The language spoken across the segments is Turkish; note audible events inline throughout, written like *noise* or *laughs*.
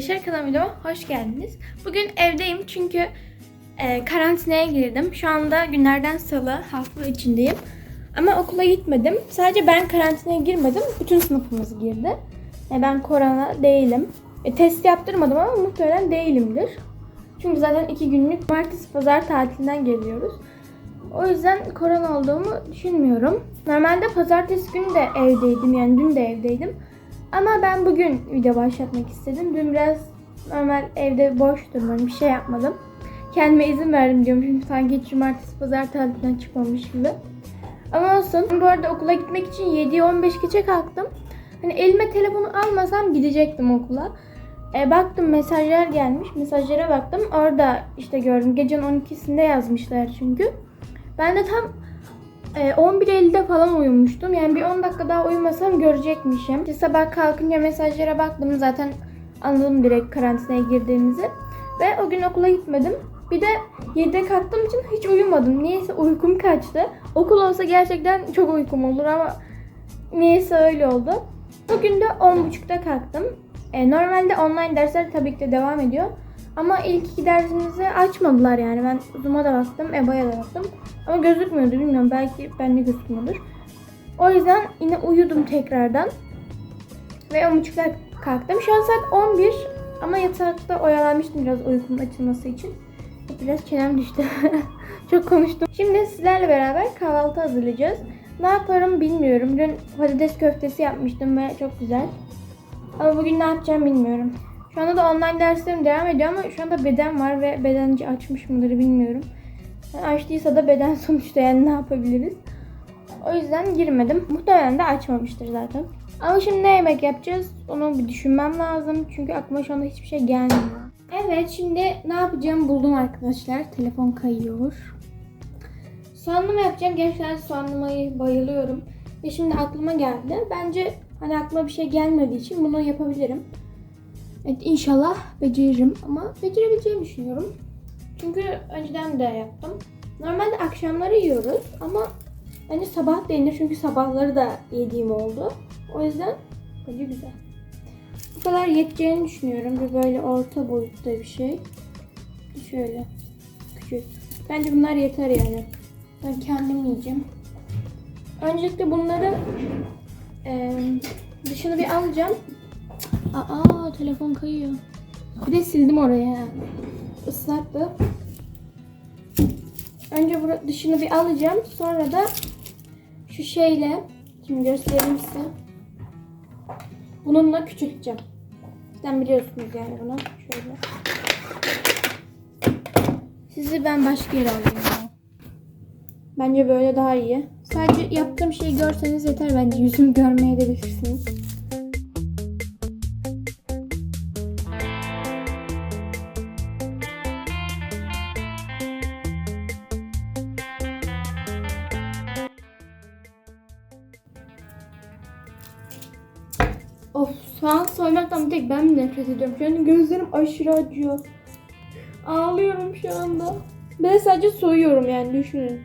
Arkadaşlar kanalıma hoş geldiniz. Bugün evdeyim çünkü e, karantinaya girdim. Şu anda günlerden salı hafta içindeyim. Ama okula gitmedim. Sadece ben karantinaya girmedim. Bütün sınıfımız girdi. E, ben korona değilim. E, test yaptırmadım ama muhtemelen değilimdir. Çünkü zaten iki günlük cumartesi pazar tatilinden geliyoruz. O yüzden korona olduğumu düşünmüyorum. Normalde pazartesi günü de evdeydim yani dün de evdeydim. Ama ben bugün video başlatmak istedim. Dün biraz normal evde boş durmadım, bir şey yapmadım. Kendime izin verdim diyorum çünkü sanki hiç cumartesi pazar tatilinden çıkmamış gibi. Ama olsun. Bu arada okula gitmek için 7'ye 15 geçe kalktım. Hani elime telefonu almasam gidecektim okula. E, baktım mesajlar gelmiş. Mesajlara baktım. Orada işte gördüm. Gecenin 12'sinde yazmışlar çünkü. Ben de tam e, 11.50'de falan uyumuştum. Yani bir 10 dakika daha uyumasam görecekmişim. İşte sabah kalkınca mesajlara baktım. Zaten anladım direkt karantinaya girdiğimizi. Ve o gün okula gitmedim. Bir de 7'de kalktığım için hiç uyumadım. Niyeyse uykum kaçtı. Okul olsa gerçekten çok uykum olur ama niyeyse öyle oldu. Bugün de 10.30'da kalktım. E, normalde online dersler tabii ki de devam ediyor. Ama ilk iki dersimizi açmadılar yani. Ben Zoom'a da baktım, EBA'ya da baktım. Ama gözükmüyordu bilmiyorum. Belki bende gözükmüyordur. O yüzden yine uyudum tekrardan. Ve 10.30'da kalktım. Şu an saat 11 ama yatakta oyalanmıştım biraz uykumun açılması için. Biraz çenem düştü. *laughs* Çok konuştum. Şimdi sizlerle beraber kahvaltı hazırlayacağız. Ne yaparım bilmiyorum. Dün patates köftesi yapmıştım ve çok güzel. Ama bugün ne yapacağım bilmiyorum. Şu anda da online derslerim devam ediyor ama şu anda beden var ve bedenci açmış mıdır bilmiyorum. Yani açtıysa da beden *laughs* sonuçta yani ne yapabiliriz? O yüzden girmedim. Muhtemelen de açmamıştır zaten. Ama şimdi ne yemek yapacağız? Onu bir düşünmem lazım. Çünkü aklıma şu anda hiçbir şey gelmiyor. Evet şimdi ne yapacağım buldum arkadaşlar. Telefon kayıyor. Soğanlama yapacağım. Gerçekten soğanlamayı bayılıyorum. Ve şimdi aklıma geldi. Bence hani aklıma bir şey gelmediği için bunu yapabilirim. Evet inşallah beceririm ama becerebileceğimi düşünüyorum. Çünkü önceden de yaptım. Normalde akşamları yiyoruz ama bence sabah denir çünkü sabahları da yediğim oldu. O yüzden bence güzel. Bu kadar yeteceğini düşünüyorum. Bir böyle orta boyutta bir şey. Şöyle küçük. Bence bunlar yeter yani. Ben kendim yiyeceğim. Öncelikle bunları eee, dışını bir alacağım. Aa telefon kayıyor. Bir de sildim oraya. Islaktı. Önce bura, dışını bir alacağım. Sonra da şu şeyle şimdi göstereyim size. Bununla küçülteceğim. Sizden biliyorsunuz yani bunu. Şöyle. Sizi ben başka yere alayım. Bence böyle daha iyi. Sadece yaptığım şeyi görseniz yeter bence. Yüzümü görmeye de bilirsiniz. Bir tek ben mi nefret ediyorum? Şu an gözlerim aşırı acıyor. Ağlıyorum şu anda. Ben sadece soyuyorum yani düşünün.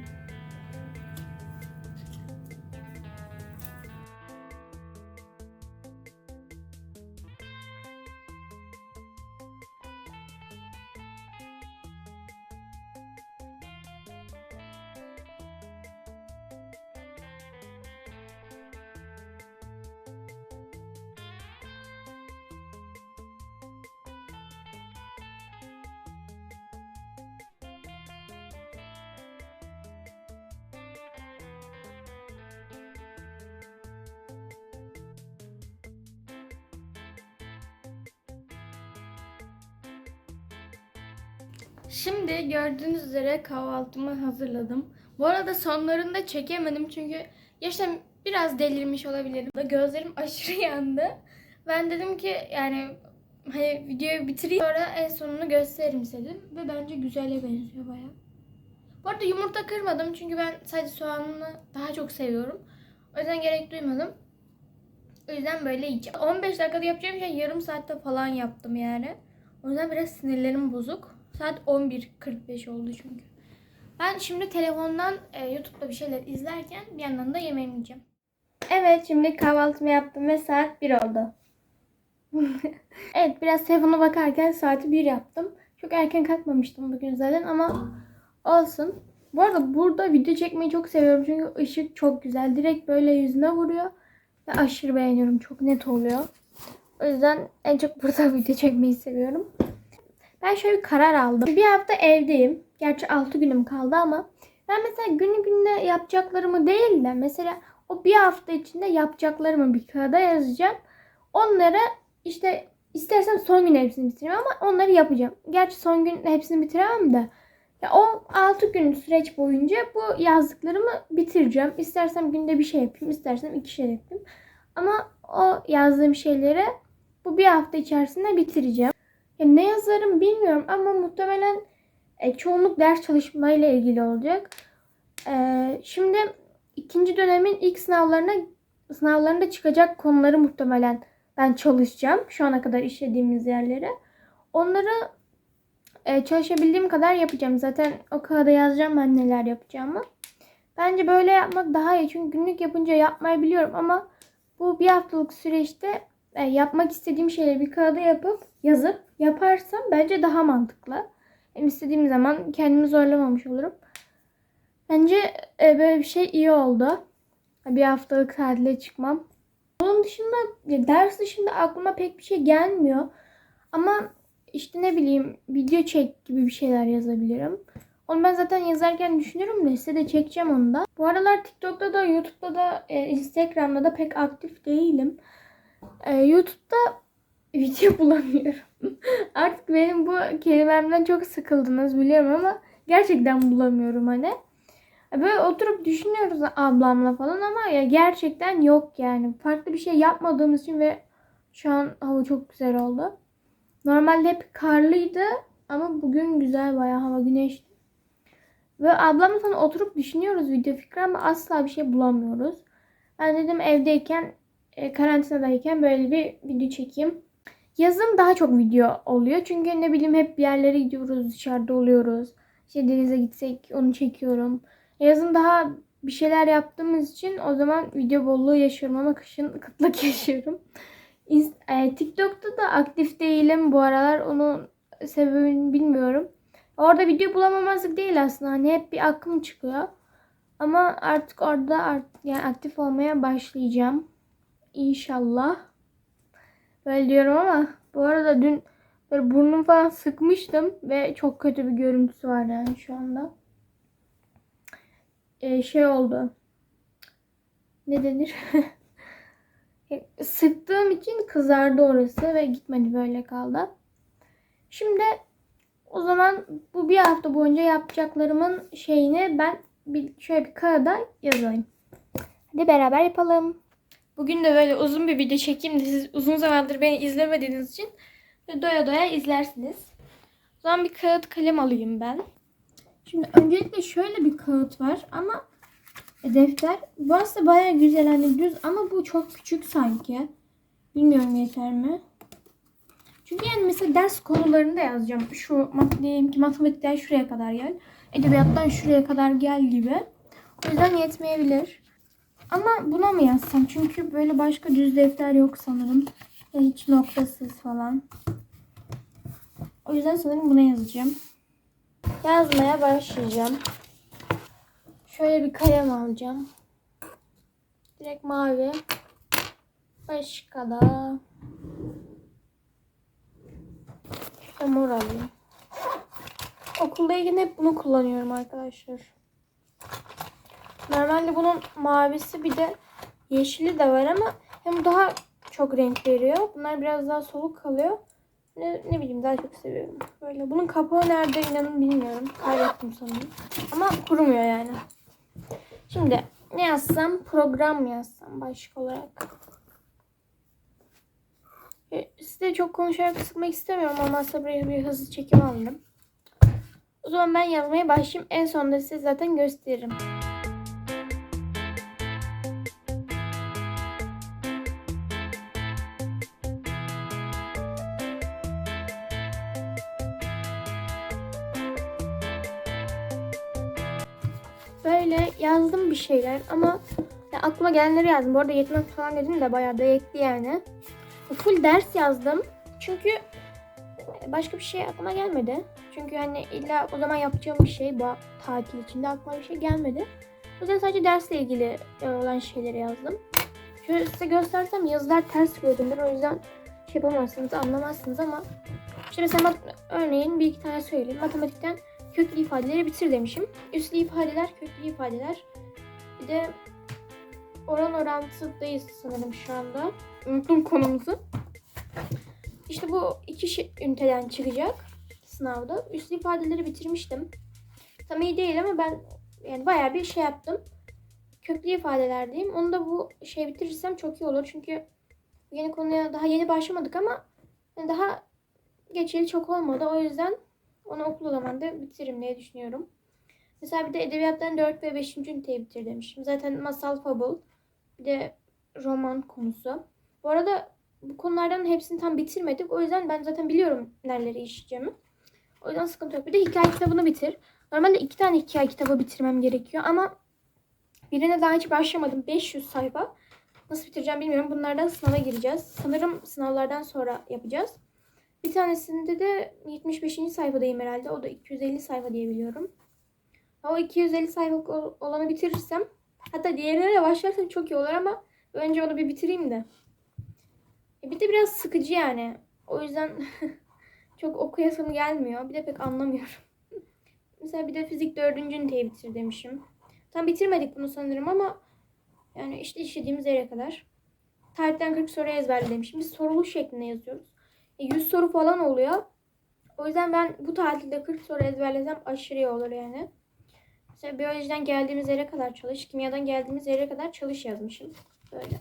Kahvaltımı hazırladım. Bu arada sonlarında çekemedim çünkü yaşam biraz delirmiş olabilirim. Gözlerim *laughs* aşırı yandı. Ben dedim ki yani hani videoyu bitireyim sonra en sonunu gösteririm istedim. Ve bence güzele benziyor baya. Bu arada yumurta kırmadım çünkü ben sadece soğanını daha çok seviyorum. O yüzden gerek duymadım. O yüzden böyle yiyeceğim. 15 dakikada yapacağım şey yarım saatte falan yaptım yani. O yüzden biraz sinirlerim bozuk. Saat 11.45 oldu çünkü. Ben şimdi telefondan e, YouTube'da bir şeyler izlerken bir yandan da yemeğimi yiyeceğim. Evet şimdi kahvaltımı yaptım ve saat 1 oldu. *laughs* evet biraz telefona bakarken saati 1 yaptım. Çok erken kalkmamıştım bugün zaten ama olsun. Bu arada burada video çekmeyi çok seviyorum çünkü ışık çok güzel. Direkt böyle yüzüne vuruyor. Ve aşırı beğeniyorum. Çok net oluyor. O yüzden en çok burada *laughs* video çekmeyi seviyorum. Ben şöyle bir karar aldım. Bir hafta evdeyim. Gerçi 6 günüm kaldı ama ben mesela günü gününe yapacaklarımı değil de mesela o bir hafta içinde yapacaklarımı bir kağıda yazacağım. Onları işte istersen son gün hepsini bitireyim ama onları yapacağım. Gerçi son gün hepsini bitiremem de. Ya o 6 gün süreç boyunca bu yazdıklarımı bitireceğim. İstersem günde bir şey yapayım, istersem iki şey yapayım. Ama o yazdığım şeyleri bu bir hafta içerisinde bitireceğim. Ya ne yazarım bilmiyorum ama muhtemelen e, çoğunluk ders çalışmayla ilgili olacak. E, şimdi ikinci dönemin ilk sınavlarına sınavlarında çıkacak konuları muhtemelen ben çalışacağım. Şu ana kadar işlediğimiz yerlere. Onları e, çalışabildiğim kadar yapacağım. Zaten o kağıda yazacağım ben neler yapacağımı. Bence böyle yapmak daha iyi. Çünkü günlük yapınca yapmayı biliyorum ama bu bir haftalık süreçte yapmak istediğim şeyleri bir kağıda yapıp yazıp yaparsam bence daha mantıklı. Hem istediğim zaman kendimi zorlamamış olurum. Bence e, böyle bir şey iyi oldu. Bir haftalık tatile çıkmam. Onun dışında ders dışında aklıma pek bir şey gelmiyor. Ama işte ne bileyim video çek gibi bir şeyler yazabilirim. Onu ben zaten yazarken düşünüyorum da size de çekeceğim onu da. Bu aralar TikTok'ta da YouTube'da da e, Instagram'da da pek aktif değilim. E, YouTube'da *laughs* video bulamıyorum. Artık benim bu kelimemden çok sıkıldınız biliyorum ama gerçekten bulamıyorum hani. Böyle oturup düşünüyoruz ablamla falan ama ya gerçekten yok yani. Farklı bir şey yapmadığımız için ve şu an hava çok güzel oldu. Normalde hep karlıydı ama bugün güzel bayağı hava güneşli. Ve ablamla falan oturup düşünüyoruz video fikri ama asla bir şey bulamıyoruz. Ben dedim evdeyken, e, karantinadayken böyle bir video çekeyim. Yazın daha çok video oluyor. Çünkü ne bileyim hep bir yerlere gidiyoruz, dışarıda oluyoruz. İşte denize gitsek onu çekiyorum. Yazın daha bir şeyler yaptığımız için o zaman video bolluğu yaşıyorum ama kışın *laughs* kıtlık yaşıyorum. E, TikTok'ta da aktif değilim bu aralar. Onun sebebini bilmiyorum. Orada video bulamamazlık değil aslında. Hani hep bir akım çıkıyor. Ama artık orada art, yani aktif olmaya başlayacağım. İnşallah. Böyle diyorum ama bu arada dün böyle burnum falan sıkmıştım ve çok kötü bir görüntüsü var yani şu anda. Ee, şey oldu. Ne denir? *laughs* Sıktığım için kızardı orası ve gitmedi böyle kaldı. Şimdi o zaman bu bir hafta boyunca yapacaklarımın şeyini ben bir şöyle bir kağıda yazayım. Hadi beraber yapalım. Bugün de böyle uzun bir video çekeyim de siz uzun zamandır beni izlemediğiniz için doya doya izlersiniz. O zaman bir kağıt kalem alayım ben. Şimdi öncelikle şöyle bir kağıt var ama defter. Bu aslında baya güzel hani düz ama bu çok küçük sanki. Bilmiyorum yeter mi? Çünkü yani mesela ders konularında yazacağım. Şu diyelim ki matematikten şuraya kadar gel. Edebiyattan şuraya kadar gel gibi. O yüzden yetmeyebilir. Ama buna mı yazsam? Çünkü böyle başka düz defter yok sanırım. Ya hiç noktasız falan. O yüzden sanırım buna yazacağım. Yazmaya başlayacağım. Şöyle bir kalem alacağım. Direkt mavi. Başka da işte mor alayım. Okuldayken hep bunu kullanıyorum arkadaşlar. Normalde bunun mavisi bir de yeşili de var ama hem daha çok renk veriyor. Bunlar biraz daha soluk kalıyor. Ne, ne bileyim daha çok seviyorum. Böyle bunun kapağı nerede inanın bilmiyorum. Kaybettim sanırım. Ama kurumuyor yani. Şimdi ne yazsam? Program mı yazsam başka olarak? E, size çok konuşarak sıkmak istemiyorum ama buraya bir hızlı çekim aldım. O zaman ben yazmaya başlayayım. En sonunda size zaten gösteririm. Yazdım bir şeyler ama ya aklıma gelenleri yazdım. Bu arada yetmez falan dedim de bayağı da yetti yani. full ders yazdım. Çünkü başka bir şey aklıma gelmedi. Çünkü hani illa o zaman yapacağım bir şey bu tatil içinde aklıma bir şey gelmedi. O yüzden sadece dersle ilgili e, olan şeyleri yazdım. Şöyle size göstersem yazılar ters gördüğümden o yüzden şey yapamazsınız, anlamazsınız ama işte mesela örneğin bir iki tane söyleyeyim. Matematikten köklü ifadeleri bitir demişim. Üslü ifadeler, köklü ifadeler. Bir de oran orantıdayız sanırım şu anda. Unuttum konumuzu. İşte bu iki şey, üniteden çıkacak sınavda. Üslü ifadeleri bitirmiştim. Tam iyi değil ama ben yani bayağı bir şey yaptım. Köklü ifadeler diyeyim. Onu da bu şey bitirirsem çok iyi olur. Çünkü yeni konuya daha yeni başlamadık ama daha geçeli çok olmadı. O yüzden onu okul zamanda bitiririm diye düşünüyorum. Mesela bir de edebiyattan 4 ve 5. üniteyi bitir demişim. Zaten masal, fable, bir de roman konusu. Bu arada bu konulardan hepsini tam bitirmedik. O yüzden ben zaten biliyorum nereleri işleyeceğimi. O yüzden sıkıntı yok. Bir de hikaye kitabını bitir. Normalde iki tane hikaye kitabı bitirmem gerekiyor ama birine daha hiç başlamadım. 500 sayfa. Nasıl bitireceğim bilmiyorum. Bunlardan sınava gireceğiz. Sanırım sınavlardan sonra yapacağız. Bir tanesinde de 75. sayfadayım herhalde. O da 250 sayfa diye biliyorum. O 250 sayfa ol- olanı bitirirsem hatta diğerine de başlarsam çok iyi olur ama önce onu bir bitireyim de. E bir de biraz sıkıcı yani. O yüzden *laughs* çok okuyasım gelmiyor. Bir de pek anlamıyorum. *laughs* Mesela bir de fizik 4. üniteyi bitir demişim. Tam bitirmedik bunu sanırım ama yani işte işlediğimiz yere kadar. Tarihten 40 soru ezberle demişim. Biz sorulu şeklinde yazıyoruz. E, 100 soru falan oluyor. O yüzden ben bu tatilde 40 soru ezberlesem aşırı iyi olur yani. Mesela biyolojiden geldiğimiz yere kadar çalış, kimyadan geldiğimiz yere kadar çalış yazmışım. Böyle.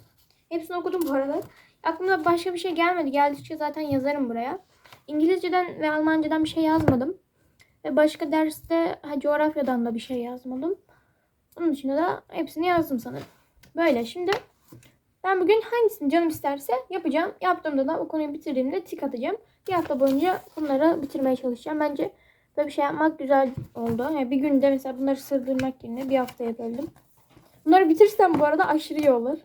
Hepsini okudum bu arada. Aklıma başka bir şey gelmedi. Geldikçe zaten yazarım buraya. İngilizceden ve Almancadan bir şey yazmadım. Ve başka derste ha, coğrafyadan da bir şey yazmadım. Onun dışında da hepsini yazdım sanırım. Böyle şimdi ben bugün hangisini canım isterse yapacağım. Yaptığımda da o konuyu bitirdiğimde tik atacağım. Bir hafta boyunca bunları bitirmeye çalışacağım. Bence böyle bir şey yapmak güzel oldu. Yani bir günde mesela bunları sığdırmak yerine bir haftaya böldüm. Bunları bitirsem bu arada aşırı iyi olur.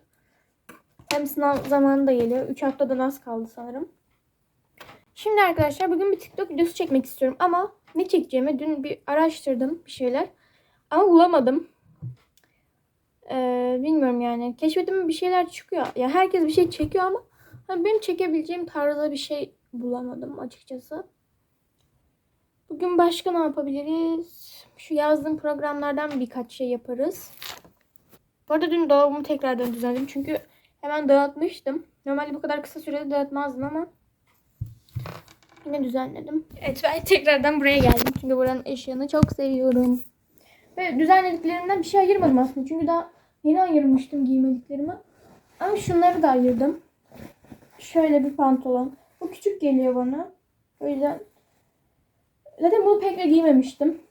Hem sınav zamanı da geliyor. 3 haftadan az kaldı sanırım. Şimdi arkadaşlar bugün bir TikTok videosu çekmek istiyorum ama ne çekeceğimi dün bir araştırdım bir şeyler. Ama bulamadım. Ee, bilmiyorum yani. Keşfetime bir şeyler çıkıyor. Ya herkes bir şey çekiyor ama hani benim çekebileceğim tarzda bir şey bulamadım açıkçası. Bugün başka ne yapabiliriz? Şu yazdığım programlardan birkaç şey yaparız. Bu arada dün dolabımı tekrardan düzenledim. Çünkü hemen dağıtmıştım. Normalde bu kadar kısa sürede dağıtmazdım ama yine düzenledim. Evet ben tekrardan buraya geldim. Çünkü buranın eşyanı çok seviyorum. Ve düzenlediklerimden bir şey ayırmadım aslında. Çünkü daha yeni ayırmıştım giymediklerimi. Ama şunları da ayırdım. Şöyle bir pantolon. Bu küçük geliyor bana. O yüzden zaten bunu pek de giymemiştim.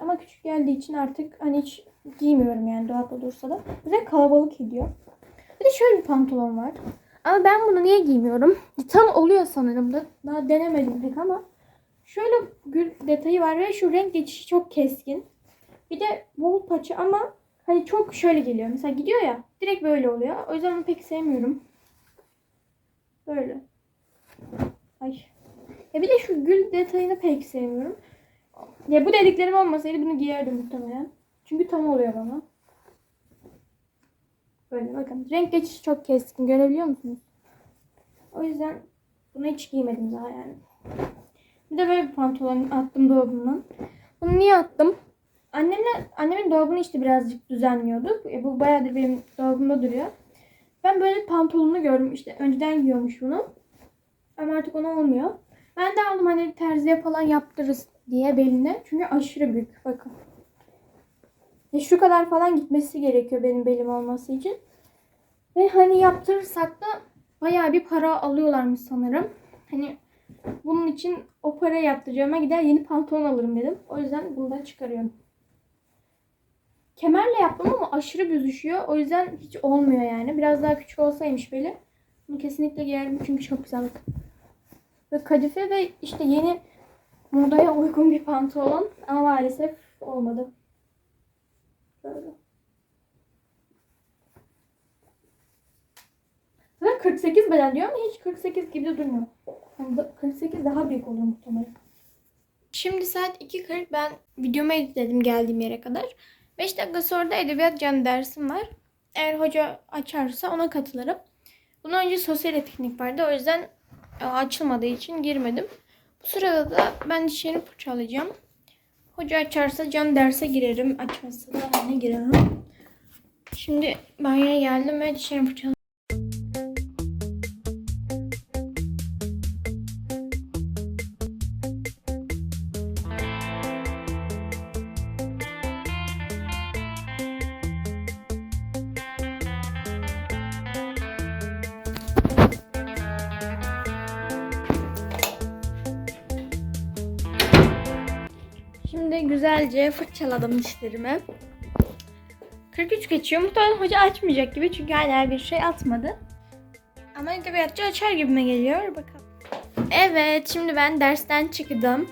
Ama küçük geldiği için artık hani hiç giymiyorum yani dolapta dursa da. Bize kalabalık ediyor. Bir de şöyle bir pantolon var. Ama ben bunu niye giymiyorum? Tam oluyor sanırım da. Daha denemedim pek ama. Şöyle gül detayı var ve şu renk geçişi çok keskin. Bir de bol paça ama hani çok şöyle geliyor. Mesela gidiyor ya direkt böyle oluyor. O yüzden onu pek sevmiyorum. Böyle. Ay. Ya bir de şu gül detayını pek sevmiyorum. Ya bu dediklerim olmasaydı bunu giyerdim muhtemelen. Çünkü tam oluyor bana. Böyle bakın. Renk geçişi çok keskin. Görebiliyor musunuz? O yüzden bunu hiç giymedim daha yani. Bir de böyle bir pantolon attım dolabımdan. Bunu niye attım? Annemle, annemin dolabını işte birazcık düzenliyorduk. E, bu bayağıdır benim dolabımda duruyor. Ben böyle pantolonunu gördüm. İşte önceden giyiyormuş bunu. Ama artık ona olmuyor. Ben de aldım hani terziye falan yaptırırız diye beline. Çünkü aşırı büyük. Bakın. Ya şu kadar falan gitmesi gerekiyor benim belim olması için. Ve hani yaptırırsak da bayağı bir para alıyorlarmış sanırım. Hani bunun için o parayı yaptıracağıma gider yeni pantolon alırım dedim. O yüzden bunu da çıkarıyorum. Kemerle yaptım ama aşırı büzüşüyor. O yüzden hiç olmuyor yani. Biraz daha küçük olsaymış beli. Bunu kesinlikle giyerim çünkü çok güzel. Ve kadife ve işte yeni modaya uygun bir pantolon. Ama maalesef olmadı. Böyle. Zaten 48 beden diyor ama hiç 48 gibi de durmuyor. Yani da- 48 daha büyük oluyor muhtemelen. Şimdi saat 2.40 ben videomu editledim geldiğim yere kadar. 5 dakika sonra da edebiyat canlı dersim var. Eğer hoca açarsa ona katılırım. Bundan önce sosyal etkinlik vardı. O yüzden e, açılmadığı için girmedim. Bu sırada da ben dişlerimi fırçalayacağım. Hoca açarsa can derse girerim. Açmazsa da ne giremem. Şimdi banyoya geldim ve dişlerimi fırçaladım. Güzelce fırçaladım dişlerimi. 43 geçiyor. Muhtemelen hoca açmayacak gibi çünkü hala bir şey atmadı. Ama edebiyatçı açar gibime geliyor. Bakalım. Evet şimdi ben dersten çıktım.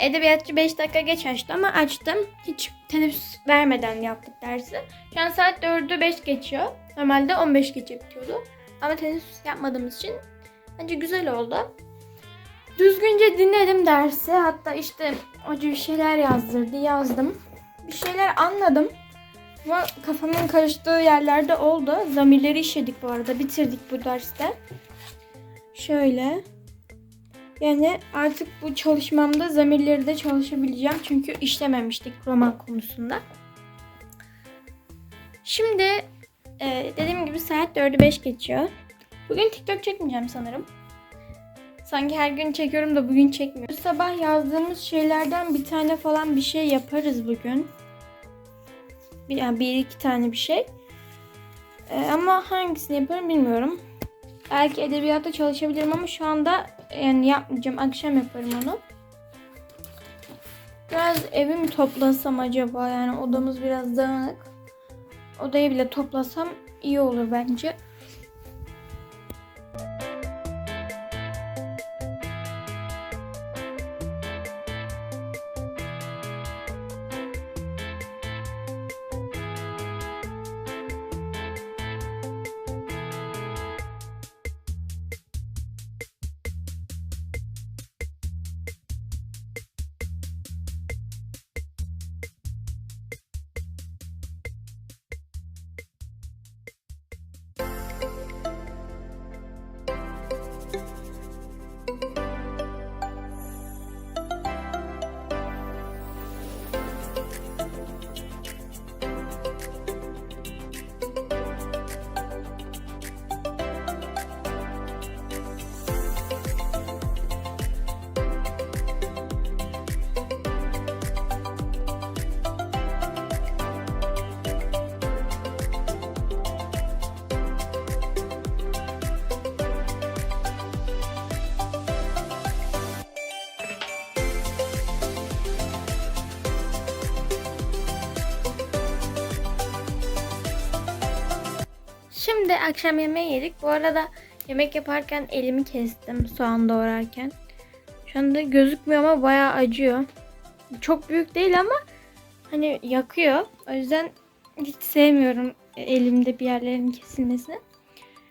Edebiyatçı 5 dakika geç açtı ama açtım. Hiç teneffüs vermeden yaptık dersi. Şu an saat 4'ü 5 geçiyor. Normalde 15 geçe bitiyordu. Ama teneffüs yapmadığımız için bence güzel oldu. Düzgünce dinledim dersi. Hatta işte hoca bir şeyler yazdırdı. Yazdım. Bir şeyler anladım. Ama kafamın karıştığı yerlerde oldu. Zamirleri işledik bu arada. Bitirdik bu derste. Şöyle. Yani artık bu çalışmamda zamirleri de çalışabileceğim. Çünkü işlememiştik roman konusunda. Şimdi e, dediğim gibi saat 4'ü 5 geçiyor. Bugün TikTok çekmeyeceğim sanırım. Sanki her gün çekiyorum da bugün çekmiyorum. Bu sabah yazdığımız şeylerden bir tane falan bir şey yaparız bugün. Bir, yani bir iki tane bir şey. Ee, ama hangisini yaparım bilmiyorum. Belki edebiyatta çalışabilirim ama şu anda yani yapmayacağım. Akşam yaparım onu. Biraz evi mi toplasam acaba? Yani odamız biraz dağınık. Odayı bile toplasam iyi olur bence. Şimdi akşam yemeği yedik. Bu arada yemek yaparken elimi kestim soğan doğrarken. Şu anda gözükmüyor ama bayağı acıyor. Çok büyük değil ama hani yakıyor. O yüzden hiç sevmiyorum elimde bir yerlerin kesilmesini.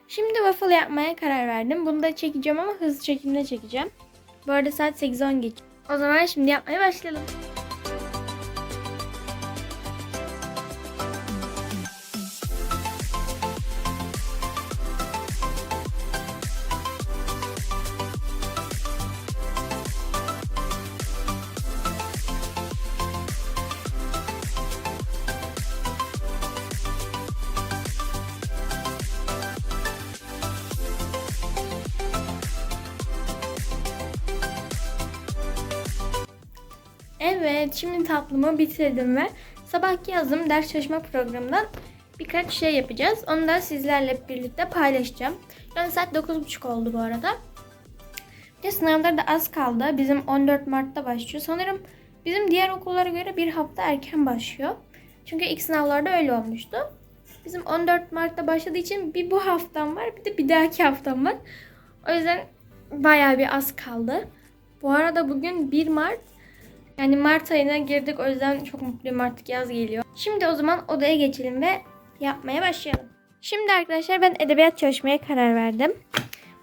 Şimdi waffle yapmaya karar verdim. Bunu da çekeceğim ama hızlı çekimde çekeceğim. Bu arada saat 8.10 geç. O zaman şimdi yapmaya başlayalım. Tatlımı bitirdim ve sabahki yazdığım ders çalışma programından birkaç şey yapacağız. Onu da sizlerle birlikte paylaşacağım. Yani saat 9.30 oldu bu arada. Bir de sınavlar da az kaldı. Bizim 14 Mart'ta başlıyor. Sanırım bizim diğer okullara göre bir hafta erken başlıyor. Çünkü ilk sınavlarda öyle olmuştu. Bizim 14 Mart'ta başladığı için bir bu haftam var bir de bir dahaki haftam var. O yüzden bayağı bir az kaldı. Bu arada bugün 1 Mart. Yani Mart ayına girdik o yüzden çok mutluyum artık yaz geliyor. Şimdi o zaman odaya geçelim ve yapmaya başlayalım. Şimdi arkadaşlar ben edebiyat çalışmaya karar verdim.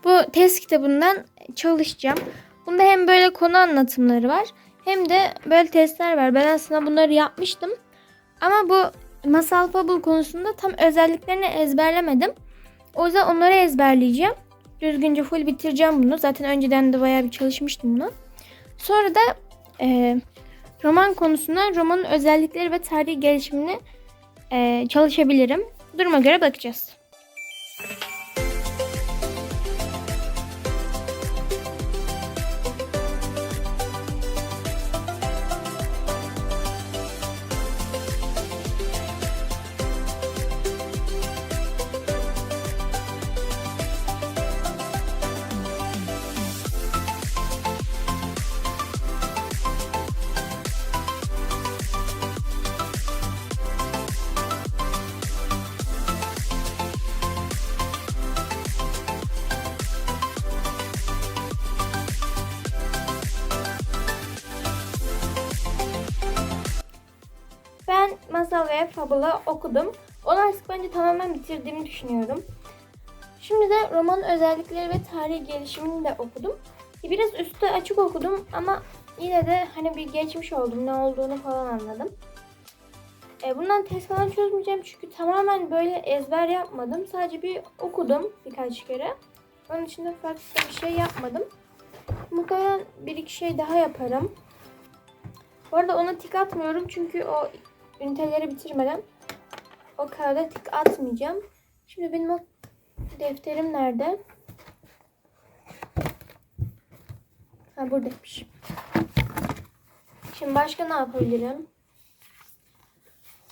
Bu test kitabından çalışacağım. Bunda hem böyle konu anlatımları var hem de böyle testler var. Ben aslında bunları yapmıştım. Ama bu masal fable konusunda tam özelliklerini ezberlemedim. O yüzden onları ezberleyeceğim. Düzgünce full bitireceğim bunu. Zaten önceden de bayağı bir çalışmıştım bunu. Sonra da e, roman konusunda romanın özellikleri ve tarihi gelişimini e, çalışabilirim. Duruma göre bakacağız. Ve fabula okudum. Onu artık bence tamamen bitirdiğimi düşünüyorum. Şimdi de romanın özellikleri ve tarihi gelişimini de okudum. Biraz üstü açık okudum ama yine de hani bir geçmiş oldum. Ne olduğunu falan anladım. E, bundan test falan çözmeyeceğim çünkü tamamen böyle ezber yapmadım. Sadece bir okudum birkaç kere. Onun dışında farklı bir şey yapmadım. Muhtemelen bir iki şey daha yaparım. Bu arada ona tik atmıyorum çünkü o üniteleri bitirmeden o kağıda tik atmayacağım. Şimdi benim o defterim nerede? Ha buradaymış. Şimdi başka ne yapabilirim?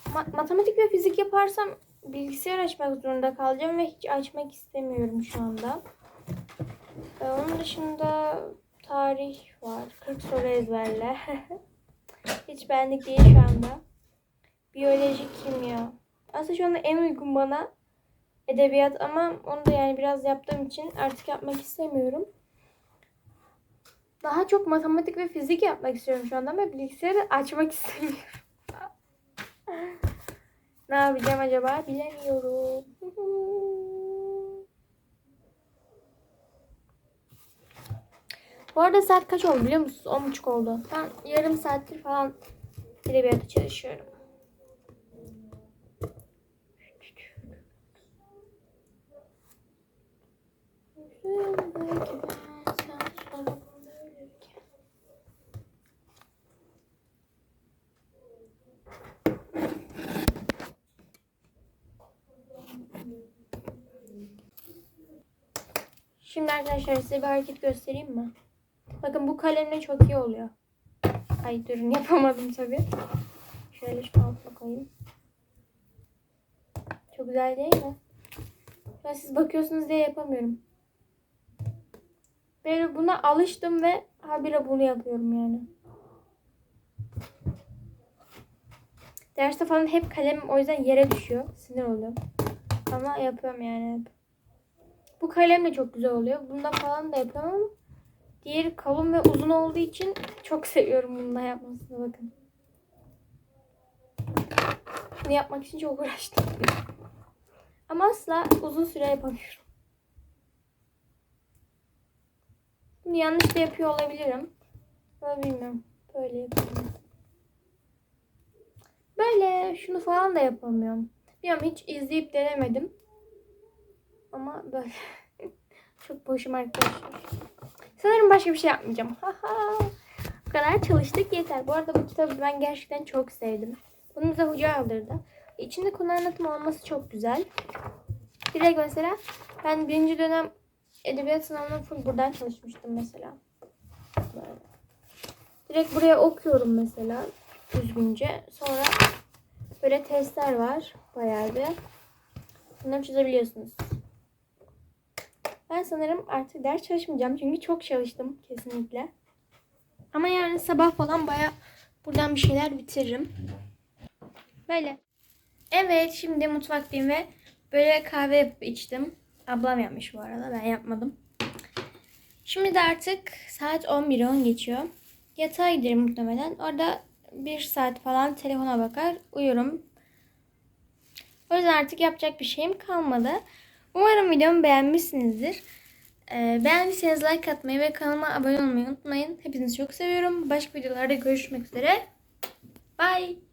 Ma- matematik ve fizik yaparsam bilgisayar açmak zorunda kalacağım ve hiç açmak istemiyorum şu anda. Ee, onun dışında tarih var. 40 soru ezberle. *laughs* hiç benlik değil şu anda. Biyoloji, kimya. Aslında şu anda en uygun bana edebiyat ama onu da yani biraz yaptığım için artık yapmak istemiyorum. Daha çok matematik ve fizik yapmak istiyorum şu anda ama bilgisayarı açmak *laughs* istemiyorum. ne yapacağım acaba bilemiyorum. *laughs* Bu arada saat kaç oldu biliyor musunuz? 10.30 oldu. Ben yarım saattir falan edebiyata çalışıyorum. Şimdi arkadaşlar size bir hareket göstereyim mi? Bakın bu kalemle çok iyi oluyor. Ay durun yapamadım tabii. Şöyle şu altına koyayım. Çok güzel değil mi? Ben siz bakıyorsunuz diye yapamıyorum. Böyle buna alıştım ve habire bunu yapıyorum yani. Derste falan hep kalemim o yüzden yere düşüyor. Sinir oluyorum. Ama yapıyorum yani hep. Bu kalem de çok güzel oluyor. Bunda falan da yapıyorum ama diğeri kalın ve uzun olduğu için çok seviyorum bununla yapmasını bakın. Bunu yapmak için çok uğraştım. Ama asla uzun süre yapamıyorum. Bunu yanlış da yapıyor olabilirim. Ama bilmiyorum. Böyle yapıyorum. Böyle şunu falan da yapamıyorum. Bilmiyorum hiç izleyip denemedim. Ama böyle. *laughs* Çok boşum arkadaşlar. Sanırım başka bir şey yapmayacağım. Bu kadar çalıştık yeter. Bu arada bu kitabı ben gerçekten çok sevdim. Bunu bize hoca aldırdı. İçinde konu anlatımı olması çok güzel. Direkt mesela ben birinci dönem edebiyat sınavına full buradan çalışmıştım mesela. Böyle. Direkt buraya okuyorum mesela düzgünce. Sonra böyle testler var bayağı bir. Bunları çözebiliyorsunuz. Ben sanırım artık ders çalışmayacağım çünkü çok çalıştım kesinlikle. Ama yani sabah falan baya buradan bir şeyler bitiririm. Böyle. Evet şimdi mutfaktayım ve böyle kahve içtim. Ablam yapmış bu arada ben yapmadım. Şimdi de artık saat 11.10 geçiyor. Yatağa giderim muhtemelen. Orada bir saat falan telefona bakar uyurum. O yüzden artık yapacak bir şeyim kalmadı. Umarım videomu beğenmişsinizdir. Ee, beğendiyseniz like atmayı ve kanalıma abone olmayı unutmayın. Hepinizi çok seviyorum. Başka videolarda görüşmek üzere. Bye.